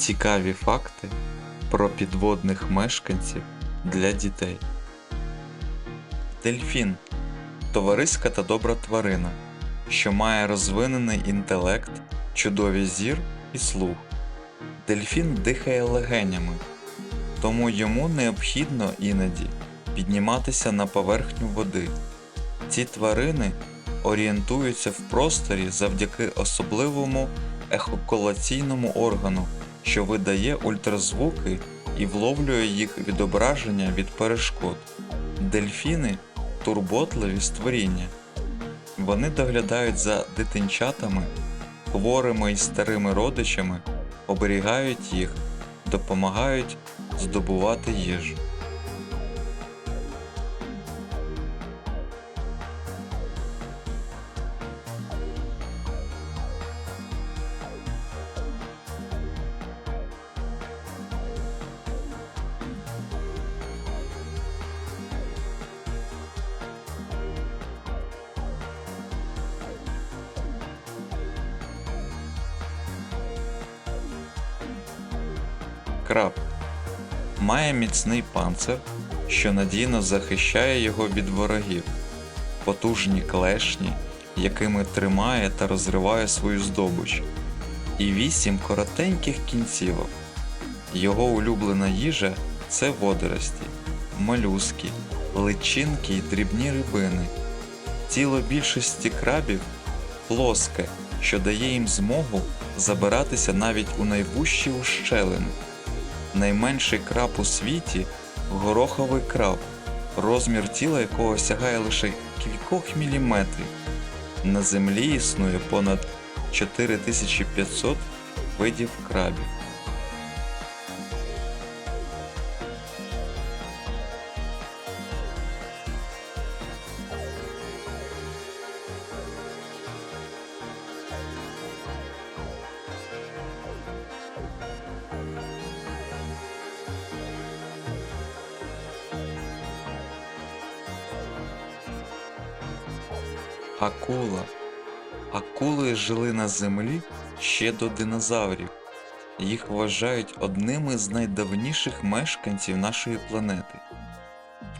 Цікаві факти про підводних мешканців для дітей. Дельфін товариська та добра тварина, що має розвинений інтелект, чудовий зір і слух. Дельфін дихає легенями, тому йому необхідно іноді підніматися на поверхню води. Ці тварини орієнтуються в просторі завдяки особливому ехоколаційному органу, що видає ультразвуки і вловлює їх відображення від перешкод. Дельфіни турботливі створіння. Вони доглядають за дитинчатами, хворими і старими родичами, оберігають їх, допомагають здобувати їжу. Краб має міцний панцир, що надійно захищає його від ворогів, потужні клешні, якими тримає та розриває свою здобич, і вісім коротеньких кінцівок. Його улюблена їжа це водорості, молюски, личинки і дрібні рибини. Тіло більшості крабів плоске, що дає їм змогу забиратися навіть у найвужчі ущелини. Найменший краб у світі гороховий краб, розмір тіла якого сягає лише кількох міліметрів. На землі існує понад 4500 видів крабів. Акула. Акули жили на землі ще до динозаврів. Їх вважають одними з найдавніших мешканців нашої планети.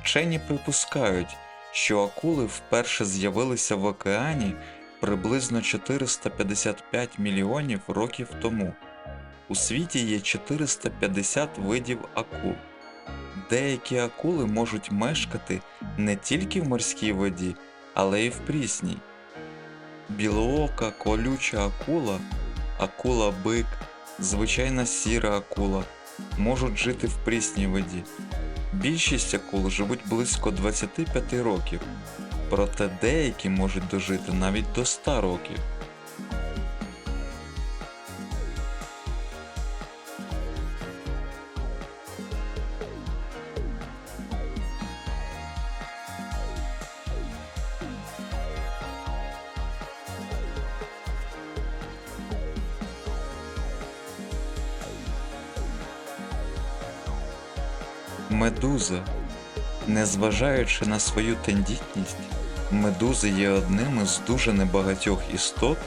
Вчені припускають, що акули вперше з'явилися в океані приблизно 455 мільйонів років тому. У світі є 450 видів акул. Деякі акули можуть мешкати не тільки в морській воді, але й в прісній. Білоока колюча акула, акула-бик, звичайна сіра акула можуть жити в прісній воді. Більшість акул живуть близько 25 років, проте деякі можуть дожити навіть до 100 років. Медуза. Незважаючи на свою тендітність, медузи є одним із дуже небагатьох істот,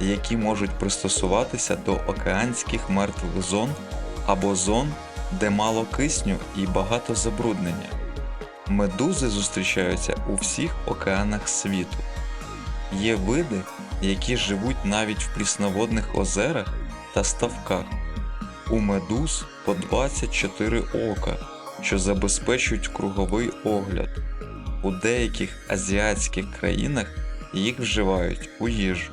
які можуть пристосуватися до океанських мертвих зон або зон, де мало кисню і багато забруднення. Медузи зустрічаються у всіх океанах світу. Є види, які живуть навіть в прісноводних озерах та ставках. У медуз по 24 ока що забезпечують круговий огляд. У деяких азіатських країнах їх вживають у їжу.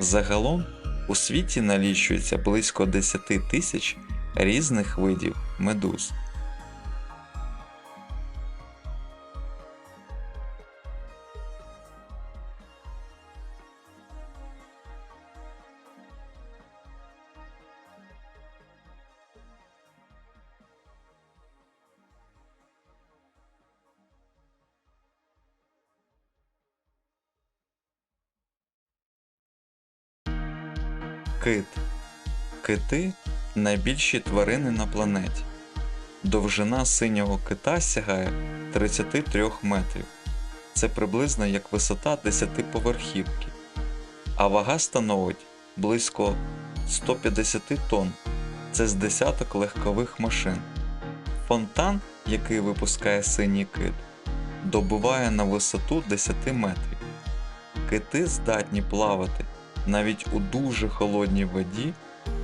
Загалом у світі налічується близько 10 тисяч різних видів медуз. Кит. Кити найбільші тварини на планеті. Довжина синього кита сягає 33 метрів. Це приблизно як висота 10-поверхівки, а вага становить близько 150 тонн. це з десяток легкових машин. Фонтан, який випускає синій кит, добуває на висоту 10 метрів. Кити здатні плавати навіть у дуже холодній воді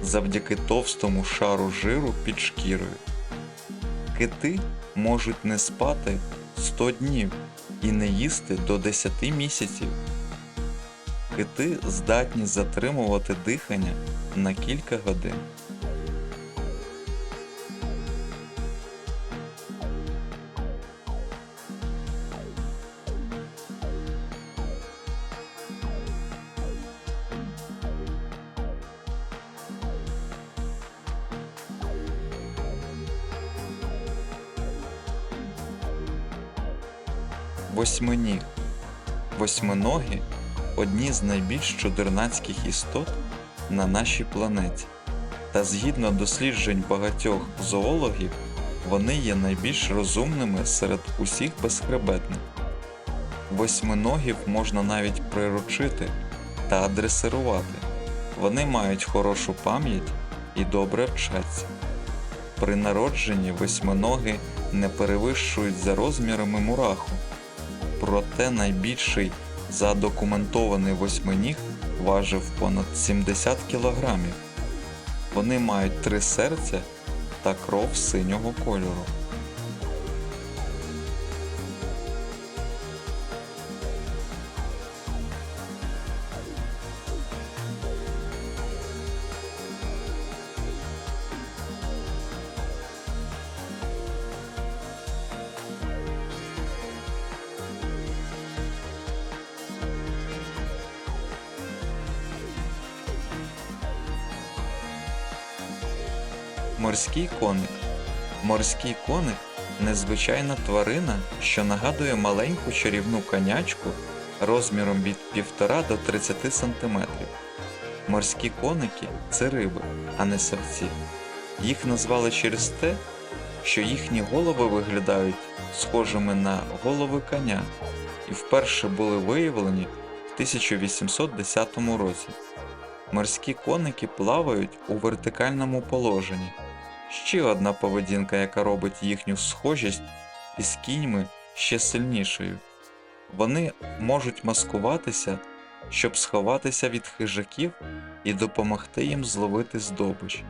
завдяки товстому шару жиру під шкірою. Кити можуть не спати 100 днів і не їсти до 10 місяців. Кити здатні затримувати дихання на кілька годин. Восьминіг. Восьминогі одні з найбільш чудернацьких істот на нашій планеті. Та згідно досліджень багатьох зоологів, вони є найбільш розумними серед усіх безхребетних. Восьминогів можна навіть приручити та адресирувати. Вони мають хорошу пам'ять і добре вчаться. При народженні восьминоги не перевищують за розмірами мураху, проте найбільший задокументований восьминіг важив понад 70 кілограмів. Вони мають три серця та кров синього кольору. Морський коник. Морський коник незвичайна тварина, що нагадує маленьку чарівну конячку розміром від 1,5 до 30 см. Морські коники це риби, а не савці. Їх назвали через те, що їхні голови виглядають схожими на голови коня і вперше були виявлені в 1810 році. Морські коники плавають у вертикальному положенні. Ще одна поведінка, яка робить їхню схожість із кіньми ще сильнішою. Вони можуть маскуватися, щоб сховатися від хижаків і допомогти їм зловити здобич.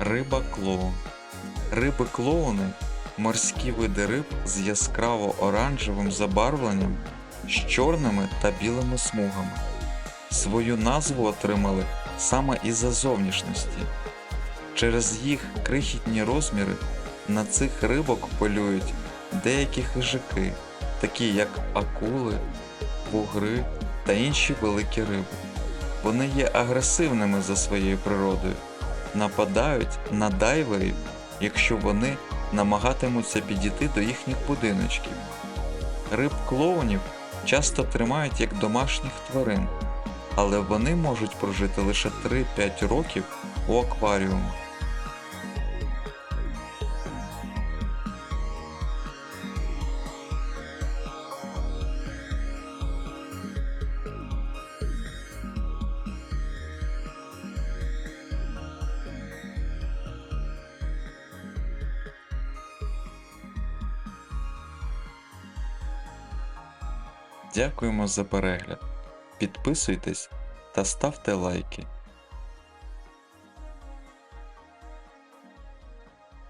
Риба клоун. Риби клоуни морські види риб з яскраво оранжевим забарвленням, з чорними та білими смугами. Свою назву отримали саме із-за зовнішності. Через їх крихітні розміри на цих рибок полюють деякі хижаки, такі як акули, вугри та інші великі риби. Вони є агресивними за своєю природою нападають на дайверів, якщо вони намагатимуться підійти до їхніх будиночків. Риб клоунів часто тримають як домашніх тварин, але вони можуть прожити лише 3-5 років у акваріумі. Дякуємо за перегляд. Підписуйтесь та ставте лайки.